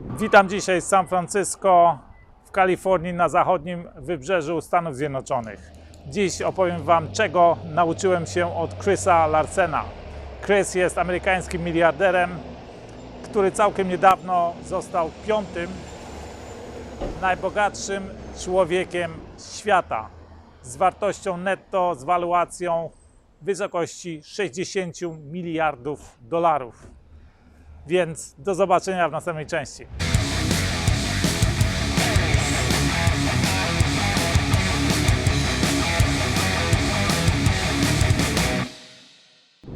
Witam dzisiaj z San Francisco w Kalifornii na zachodnim wybrzeżu Stanów Zjednoczonych. Dziś opowiem Wam, czego nauczyłem się od Chrisa Larsena. Chris jest amerykańskim miliarderem, który całkiem niedawno został piątym najbogatszym człowiekiem świata z wartością netto, z waluacją w wysokości 60 miliardów dolarów. Więc do zobaczenia w następnej części.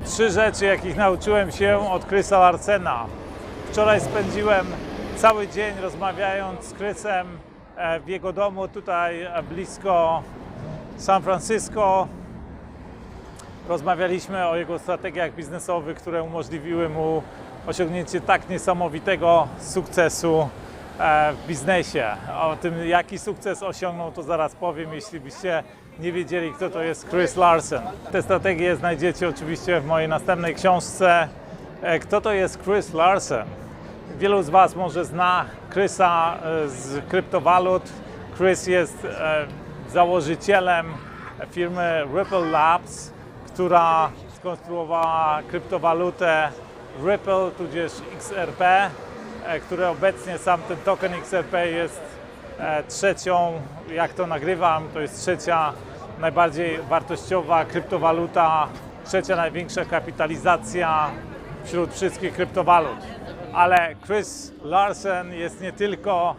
Trzy rzeczy, jakich nauczyłem się od Chrisa Larsena. Wczoraj spędziłem cały dzień rozmawiając z Chrisem e, w jego domu tutaj e, blisko San Francisco. Rozmawialiśmy o jego strategiach biznesowych, które umożliwiły mu osiągnięcie tak niesamowitego sukcesu e, w biznesie. O tym, jaki sukces osiągnął, to zaraz powiem, jeśli byście nie wiedzieli, kto to jest Chris Larsen. Te strategie znajdziecie oczywiście w mojej następnej książce. E, Kto to jest Chris Larsen? Wielu z Was może zna Chrisa e, z kryptowalut. Chris jest założycielem firmy Ripple Labs, która skonstruowała kryptowalutę Ripple tudzież XRP, e, które obecnie sam ten token XRP jest e, trzecią, jak to nagrywam, to jest trzecia najbardziej wartościowa kryptowaluta, trzecia największa kapitalizacja wśród wszystkich kryptowalut. Ale Chris Larsen jest nie tylko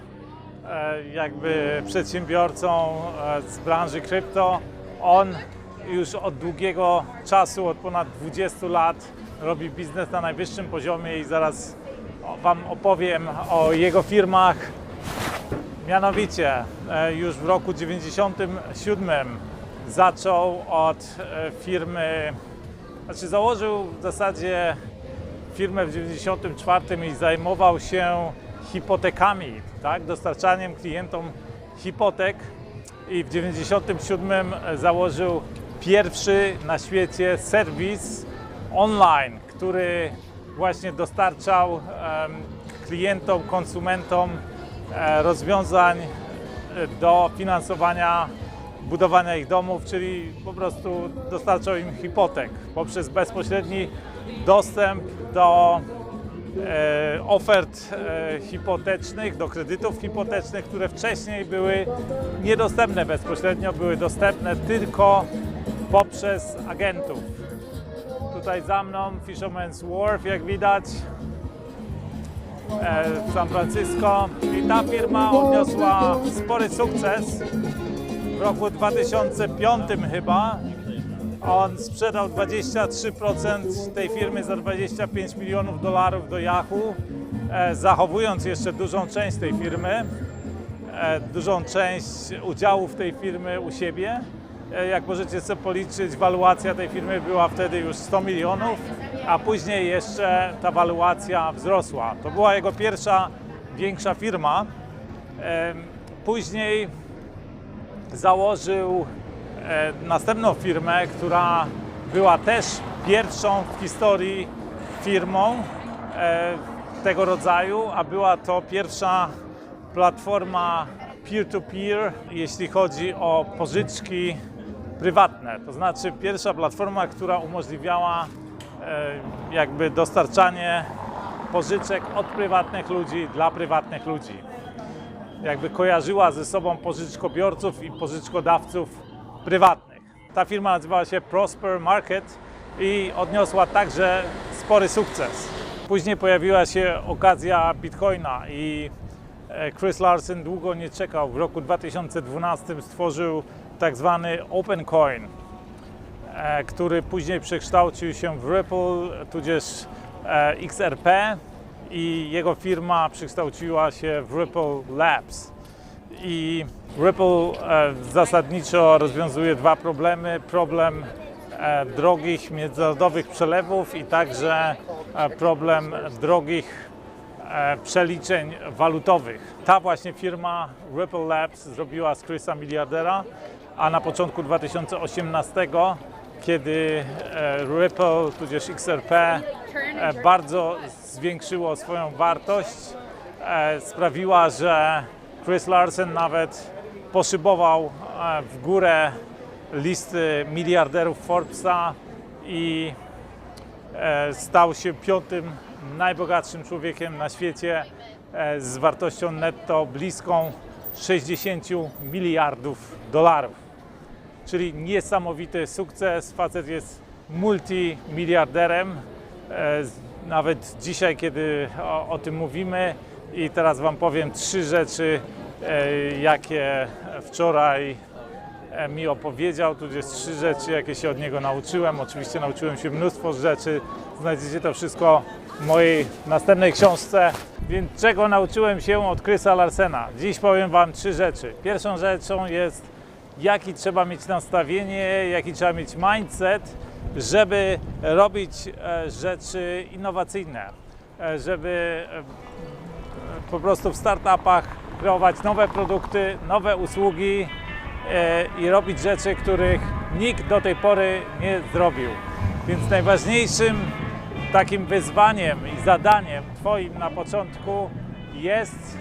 e, jakby przedsiębiorcą z branży krypto. On już od długiego czasu, od ponad 20 lat robi biznes na najwyższym poziomie i zaraz Wam opowiem o jego firmach. Mianowicie e, już w roku 97 zaczął od e, firmy, znaczy założył w zasadzie firmę w 94 i zajmował się hipotekami, tak, dostarczaniem klientom hipotek i w 97 założył pierwszy na świecie serwis online, który właśnie dostarczał klientom, konsumentom e, rozwiązań e, do finansowania budowania ich domów, czyli po prostu dostarczał im hipotek poprzez bezpośredni dostęp do e, ofert hipotecznych, do kredytów hipotecznych, które wcześniej były niedostępne bezpośrednio, były dostępne tylko poprzez agentów. Tutaj za mną Fisherman's Wharf, jak widać, e, w San Francisco. I ta firma odniosła spory sukces w roku 2005 chyba. On sprzedał 23% tej firmy za 25 milionów dolarów do Yahoo, e, zachowując jeszcze dużą część tej firmy, e, dużą część udziałów tej firmy u siebie. E, Jak możecie sobie policzyć, waluacja tej firmy była wtedy już 100 milionów, a później jeszcze ta waluacja wzrosła. To była jego pierwsza większa firma. Później założył e, następną firmę, która była też pierwszą w historii firmą e, tego rodzaju, a była to pierwsza platforma peer-to-peer, jeśli chodzi o pożyczki prywatne. To znaczy pierwsza platforma, która umożliwiała e, jakby dostarczanie pożyczek od prywatnych ludzi dla prywatnych ludzi jakby kojarzyła ze sobą pożyczkobiorców i pożyczkodawców prywatnych. Ta firma nazywała się Prosper Market i odniosła także spory sukces. Później pojawiła się okazja Bitcoina i e, Chris Larsen długo nie czekał. W roku 2012 stworzył tak zwany Open Coin, e, który później przekształcił się w Ripple, tudzież e, XRP i jego firma przekształciła się w Ripple Labs. I Ripple e, zasadniczo rozwiązuje dwa problemy. Problem drogich międzynarodowych przelewów i także problem drogich przeliczeń walutowych. Ta właśnie firma Ripple Labs zrobiła z Chrisa miliardera, a na początku 2018, kiedy e, Ripple tudzież XRP e, bardzo zwiększyło swoją wartość, e, sprawiła, że Chris Larsen nawet poszybował w górę listy miliarderów Forbesa i stał się piątym najbogatszym człowiekiem na świecie z wartością netto bliską 60 miliardów dolarów. Czyli niesamowity sukces. Facet jest multimiliarderem. E, Nawet dzisiaj, kiedy o, o tym mówimy, i teraz Wam powiem trzy rzeczy, e, jakie wczoraj e, mi opowiedział, tudzież trzy rzeczy, jakie się od niego nauczyłem. Oczywiście nauczyłem się mnóstwo rzeczy. Znajdziecie to wszystko w mojej następnej książce. Więc czego nauczyłem się od Chrisa Larsena? Dziś powiem Wam trzy rzeczy. Pierwszą rzeczą jest, jaki trzeba mieć nastawienie, jaki trzeba mieć mindset, żeby robić e, rzeczy innowacyjne, e, żeby e, po prostu w startupach kreować nowe produkty, nowe usługi i robić rzeczy, których nikt do tej pory nie zrobił. Więc najważniejszym takim wyzwaniem i zadaniem Twoim na początku jest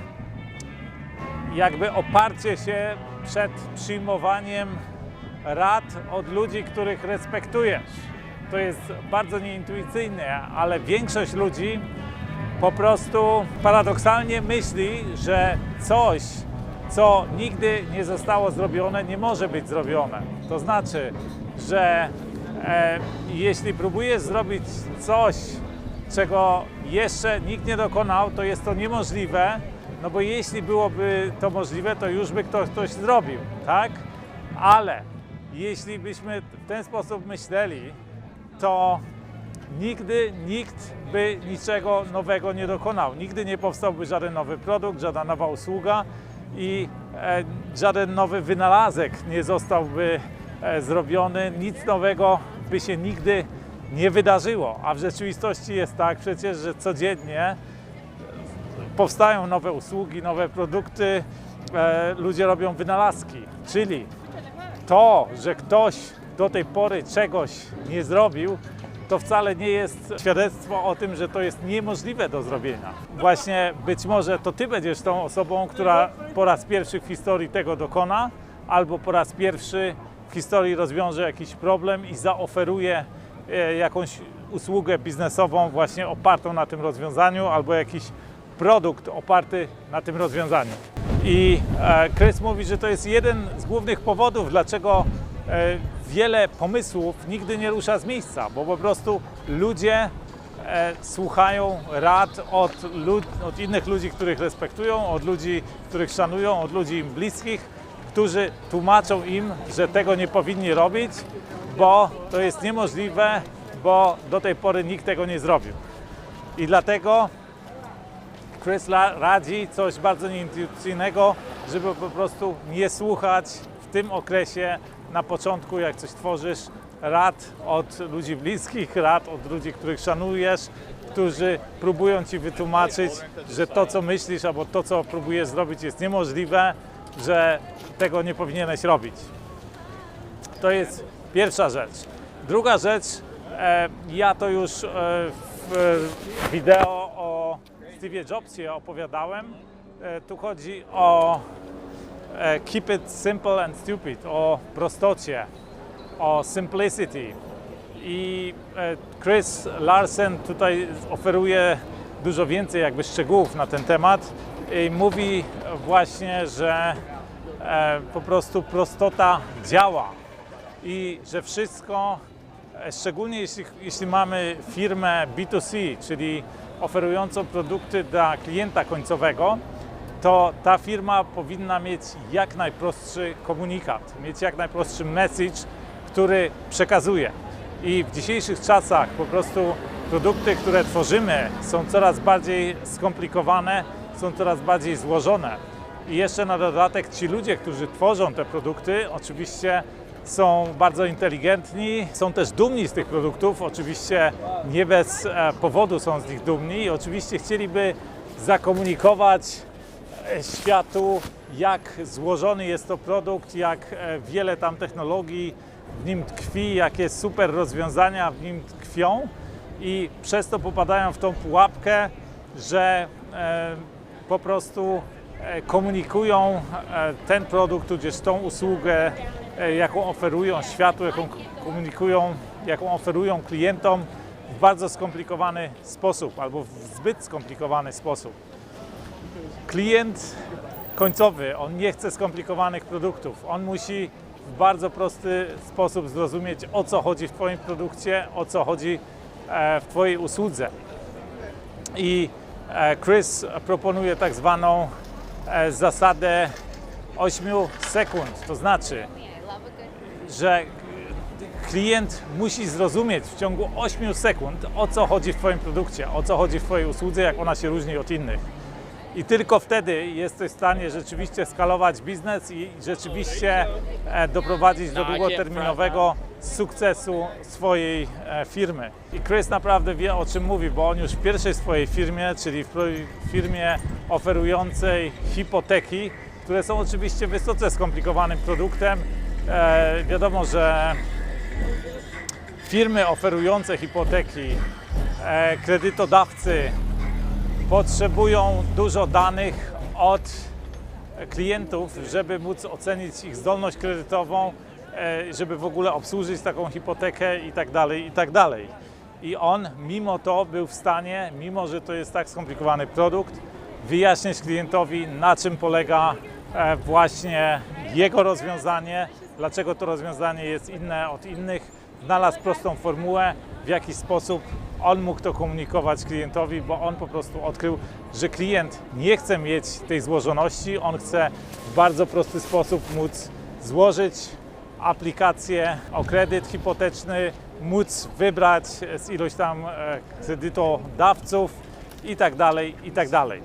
jakby oparcie się przed przyjmowaniem rad od ludzi, których respektujesz. To jest bardzo nieintuicyjne, ale większość ludzi po prostu paradoksalnie myśli, że coś, co nigdy nie zostało zrobione, nie może być zrobione. To znaczy, że e, jeśli próbujesz zrobić coś, czego jeszcze nikt nie dokonał, to jest to niemożliwe, no bo jeśli byłoby to możliwe, to już by ktoś coś zrobił, tak? Ale jeśli byśmy w ten sposób myśleli, to nigdy nikt by niczego nowego nie dokonał. Nigdy nie powstałby żaden nowy produkt, żadna nowa usługa i e, żaden nowy wynalazek nie zostałby e, zrobiony, nic nowego by się nigdy nie wydarzyło. A w rzeczywistości jest tak przecież, że codziennie powstają nowe usługi, nowe produkty, e, ludzie robią wynalazki, czyli to, że ktoś do tej pory czegoś nie zrobił, to wcale nie jest świadectwo o tym, że to jest niemożliwe do zrobienia. Właśnie być może to ty będziesz tą osobą, która po raz pierwszy w historii tego dokona, albo po raz pierwszy w historii rozwiąże jakiś problem i zaoferuje e, jakąś usługę biznesową właśnie opartą na tym rozwiązaniu, albo jakiś produkt oparty na tym rozwiązaniu. I e, Chris mówi, że to jest jeden z głównych powodów, dlaczego e, wiele pomysłów nigdy nie rusza z miejsca, bo po prostu ludzie e, słuchają rad od, od innych ludzi, których respektują, od ludzi, których szanują, od ludzi im bliskich, którzy tłumaczą im, że tego nie powinni robić, bo to jest niemożliwe, bo do tej pory nikt tego nie zrobił. I dlatego Chris la- radzi coś bardzo nieintuicyjnego, żeby po prostu nie słuchać w tym okresie na początku, jak coś tworzysz, rad od ludzi bliskich, rad od ludzi, których szanujesz, którzy próbują ci wytłumaczyć, że to, co myślisz albo to, co próbujesz zrobić, jest niemożliwe, że tego nie powinieneś robić. To jest pierwsza rzecz. Druga rzecz, e, ja to już e, w wideo Steve'ie Jobsie opowiadałem. E, tu chodzi o e, keep it simple and stupid, o prostocie, o simplicity. I e, Chris Larsen tutaj oferuje dużo więcej jakby szczegółów na ten temat i mówi właśnie, że po prostu prostota działa i że wszystko, szczególnie jeśli, jeśli mamy firmę B2C, czyli oferującą produkty dla klienta końcowego, to ta firma powinna mieć jak najprostszy komunikat, mieć jak najprostszy message, który przekazuje. I w dzisiejszych czasach po prostu produkty, które tworzymy, są coraz bardziej skomplikowane, są coraz bardziej złożone. I jeszcze na dodatek ci ludzie, którzy tworzą te produkty, oczywiście są bardzo inteligentni, są też dumni z tych produktów, oczywiście nie bez e, powodu są z nich dumni. I oczywiście chcieliby zakomunikować e, światu, jak złożony jest to produkt, jak e, wiele tam technologii w nim tkwi, jakie super rozwiązania w nim tkwią. I przez to popadają w tą pułapkę, że po prostu komunikują ten produkt, tudzież tą usługę, jaką oferują światu, jaką komunikują, jaką oferują klientom w bardzo skomplikowany sposób albo w zbyt skomplikowany sposób. Klient końcowy, on nie chce skomplikowanych produktów. On musi w bardzo prosty sposób zrozumieć, o co chodzi w Twoim produkcie, o co chodzi e, w Twojej usłudze. I e, Chris proponuje tak zwaną e, zasadę 8 sekund. To znaczy, że klient musi zrozumieć w ciągu 8 sekund, o co chodzi w Twoim produkcie, o co chodzi w Twojej usłudze, jak ona się różni od innych. I tylko wtedy jesteś w stanie rzeczywiście skalować biznes i rzeczywiście e, doprowadzić do długoterminowego sukcesu swojej e, firmy. I Chris naprawdę wie o czym mówi, bo on już w pierwszej swojej firmie, czyli w firmie oferującej hipoteki, które są oczywiście wysoce skomplikowanym produktem. E, wiadomo, że firmy oferujące hipoteki, e, kredytodawcy, potrzebują dużo danych od klientów, żeby móc ocenić ich zdolność kredytową, e, żeby w ogóle obsłużyć taką hipotekę i tak dalej, i tak dalej. I on mimo to był w stanie, mimo że to jest tak skomplikowany produkt, wyjaśnić klientowi na czym polega właśnie jego rozwiązanie, dlaczego to rozwiązanie jest inne od innych, znalazł prostą formułę, w jaki sposób on mógł to komunikować klientowi, bo on po prostu odkrył, że klient nie chce mieć tej złożoności, on chce w bardzo prosty sposób móc złożyć aplikację o kredyt hipoteczny, móc wybrać z ilość tam e, kredytodawców i tak dalej, i tak dalej.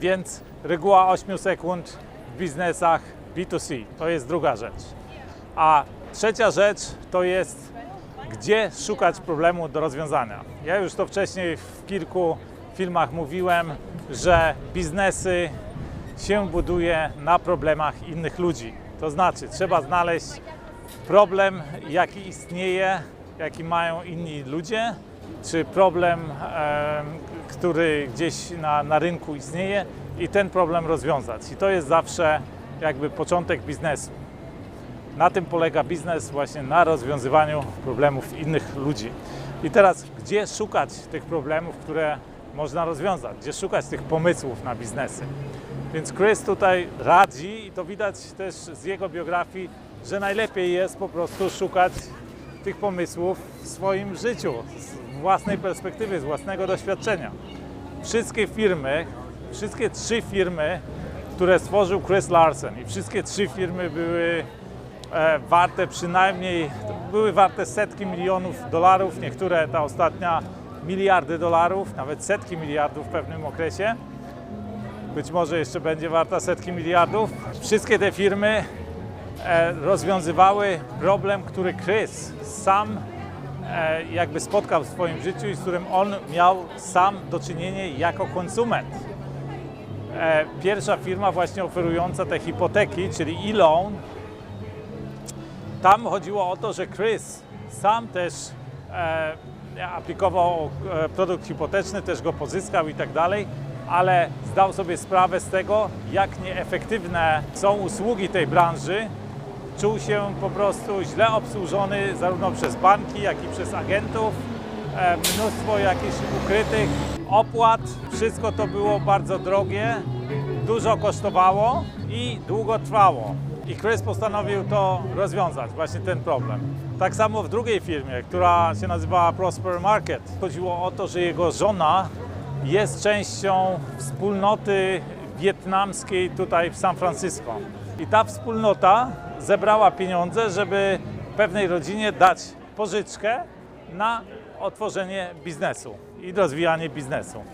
Więc reguła 8 sekund w biznesach B2C to jest druga rzecz. A trzecia rzecz to jest, gdzie szukać problemu do rozwiązania. Ja już to wcześniej w kilku filmach mówiłem, że biznesy się buduje na problemach innych ludzi. To znaczy, trzeba znaleźć problem, jaki istnieje, jaki mają inni ludzie, czy problem, em, który gdzieś na, na rynku istnieje i ten problem rozwiązać. I to jest zawsze jakby początek biznesu. Na tym polega biznes, właśnie na rozwiązywaniu problemów innych ludzi. I teraz, gdzie szukać tych problemów, które można rozwiązać? Gdzie szukać tych pomysłów na biznesy? Więc Chris tutaj radzi, i to widać też z jego biografii, że najlepiej jest po prostu szukać tych pomysłów w swoim życiu, z własnej perspektywy, z własnego doświadczenia. Wszystkie firmy, wszystkie trzy firmy, które stworzył Chris Larsen i wszystkie trzy firmy były e, warte przynajmniej, były warte setki milionów dolarów, niektóre ta ostatnia miliardy dolarów, nawet setki miliardów w pewnym okresie. Być może jeszcze będzie warta setki miliardów. Wszystkie te firmy e, rozwiązywały problem, który Chris sam e, jakby spotkał w swoim życiu i z którym on miał sam do czynienia jako konsument. E, Pierwsza firma właśnie oferująca te hipoteki, czyli e-loan, tam chodziło o to, że Chris sam też e, aplikował e, produkt hipoteczny, też go pozyskał i tak dalej, ale zdał sobie sprawę z tego, jak nieefektywne są usługi tej branży. Czuł się po prostu źle obsłużony zarówno przez banki, jak i przez agentów. Mnóstwo jakichś ukrytych opłat. Wszystko to było bardzo drogie, dużo kosztowało i długo trwało. I Chris postanowił to rozwiązać, właśnie ten problem. Tak samo w drugiej firmie, która się nazywała Prosper Market. Chodziło o to, że jego żona jest częścią wspólnoty wietnamskiej tutaj w San Francisco. I ta wspólnota zebrała pieniądze, żeby pewnej rodzinie dać pożyczkę na otworzenie biznesu i rozwijanie biznesu.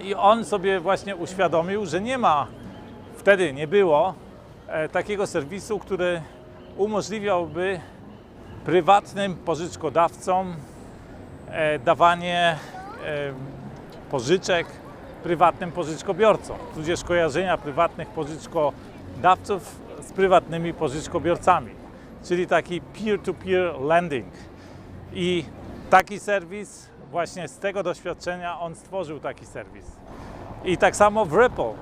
I on sobie właśnie uświadomił, że nie ma, wtedy nie było e, takiego serwisu, który umożliwiałby prywatnym pożyczkodawcom e, dawanie e, pożyczek prywatnym pożyczkobiorcom, tudzież kojarzenia prywatnych pożyczkodawców z prywatnymi pożyczkobiorcami, czyli taki peer-to-peer lending. I taki serwis, właśnie z tego doświadczenia on stworzył taki serwis. I tak samo w Ripple,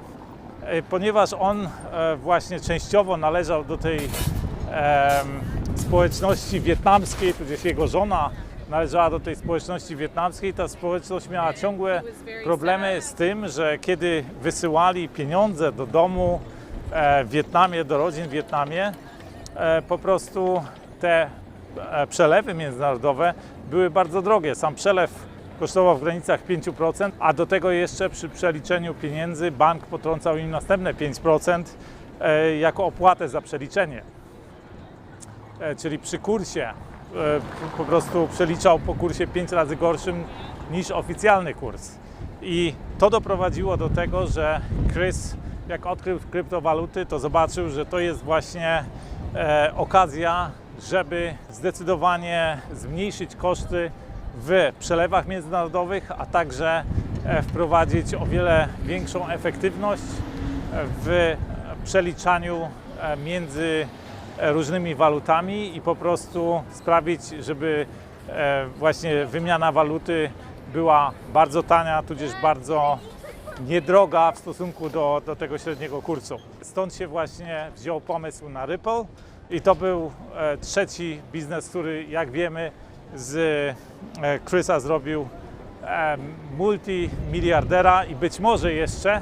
E, ponieważ on e, właśnie częściowo należał do tej społeczności wietnamskiej, tudzież jego żona należała do tej społeczności wietnamskiej, ta społeczność miała ciągłe problemy z tym, że kiedy wysyłali pieniądze do domu e, w Wietnamie, do rodzin w Wietnamie, po prostu te przelewy międzynarodowe były bardzo drogie. Sam przelew kosztował w granicach 5%, a do tego jeszcze przy przeliczeniu pieniędzy bank potrącał im następne 5% e, jako opłatę za przeliczenie. E, Czyli przy kursie e, po- prostu przeliczał po kursie 5 razy gorszym niż oficjalny kurs. I to doprowadziło do tego, że Chris, jak odkrył kryptowaluty, to zobaczył, że to jest właśnie okazja, żeby zdecydowanie zmniejszyć koszty w przelewach międzynarodowych, a także e, wprowadzić o wiele większą efektywność w przeliczaniu e, między e, różnymi walutami i po prostu sprawić, żeby e, właśnie wymiana waluty była bardzo tania, tudzież bardzo niedroga w stosunku do, do tego średniego kursu. Stąd się właśnie wziął pomysł na Ripple i to był e, trzeci biznes, który jak wiemy z e, Chrisa zrobił e, multimiliardera i być może jeszcze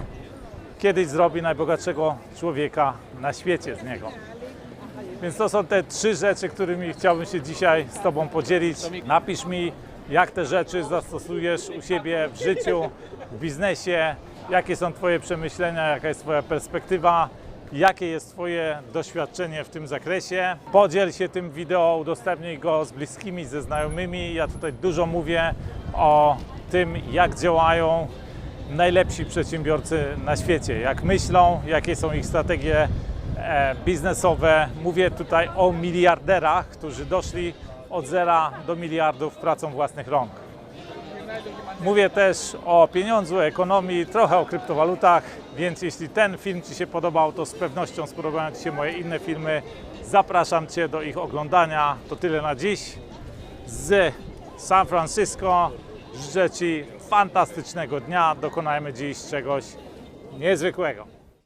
kiedyś zrobi najbogatszego człowieka na świecie z niego. Więc to są te trzy rzeczy, którymi chciałbym się dzisiaj z Tobą podzielić. Napisz mi, jak te rzeczy zastosujesz u siebie w życiu, w biznesie, jakie są Twoje przemyślenia, jaka jest Twoja perspektywa, jakie jest Twoje doświadczenie w tym zakresie. Podziel się tym wideo, udostępnij go z bliskimi, ze znajomymi. Ja tutaj dużo mówię o tym, jak działają najlepsi przedsiębiorcy na świecie, jak myślą, jakie są ich strategie e, biznesowe. Mówię tutaj o miliarderach, którzy doszli od zera do miliardów pracą własnych rąk. Mówię też o pieniądzu, ekonomii, trochę o kryptowalutach, więc jeśli ten film Ci się podobał, to z pewnością spodobają Ci się moje inne filmy. Zapraszam Cię do ich oglądania. To tyle na dziś z San Francisco. Życzę Ci fantastycznego dnia. Dokonajmy dziś czegoś niezwykłego.